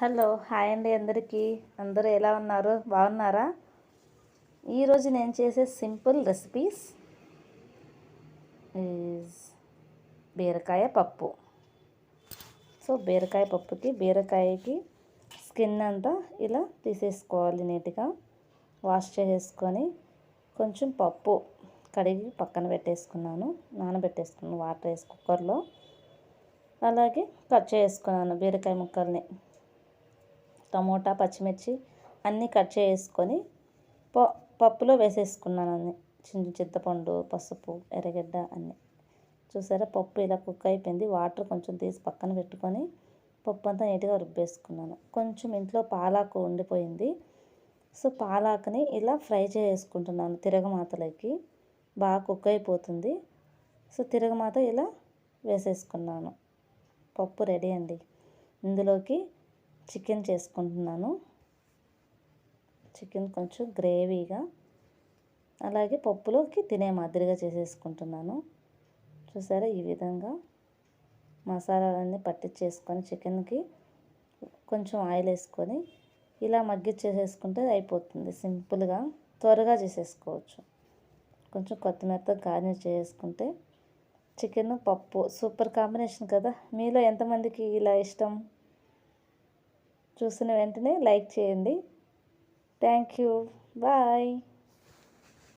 Hello hi అండి అందరికీ. అందరూ ఎలా ఉన్నారు? బాగున్నారా? ఈరోజు నేను చేసే సింపుల్ రెసిపీస్ ఈజ్ బీరకాయ పప్పు. సో బీరకాయ పప్పుకి బీరకాయకి స్కిన్ అంతా ఇలా తీసేసుకోవాలి నీట్గా. వాష్ చేసేసుకొని కొంచెం పప్పు కడిగి పక్కన పెట్టేసుకున్నాను. నానబెట్టేసుకున్నాను వాటర్ వేసి కుక్కర్లో అలాగే కట్ చేసుకున్నాను బీరకాయ ముక్కల్ని. టమోటా పచ్చిమిర్చి అన్నీ కట్ చేసుకొని ప పప్పులో వేసేసుకున్నాను అన్ని. చిన్న చింతపండు పసుపు ఎర్రగడ్డ అన్నీ. చూసారా? పప్పు ఇలా కుక్ అయిపోయింది. వాటర్ కొంచెం తీసి పక్కన పెట్టుకొని పప్పు అంతా నీట్గా రుబ్బేసుకున్నాను. కొంచెం ఇంట్లో పాలాకు ఉండిపోయింది. సో పాలాకుని ఇలా ఫ్రై చేసుకుంటున్నాను తిరగమాతలకి. బాగా కుక్ అయిపోతుంది. సో తిరగమాత ఇలా వేసేసుకున్నాను. పప్పు రెడీ అండి. ఇందులోకి చికెన్ చేసుకుంటున్నాను. చికెన్ కొంచెం గ్రేవీగా అలాగే పప్పులోకి తినే మాదిరిగా చేసేసుకుంటున్నాను. చూసారా ఈ విధంగా మసాలాలన్నీ పట్టించేసుకొని చికెన్కి కొంచెం ఆయిల్ వేసుకొని ఇలా మగ్గిచ్చేసేసుకుంటే అయిపోతుంది. సింపుల్గా త్వరగా చేసేసుకోవచ్చు. కొంచెం కొత్తిమీరతో గార్నిష్ చేసుకుంటే చికెన్ పప్పు సూపర్ కాంబినేషన్ కదా. మీలో ఎంతమందికి ఇలా ఇష్టం? చూసిన వెంటనే లైక్ చేయండి. Thank you. బాయ్.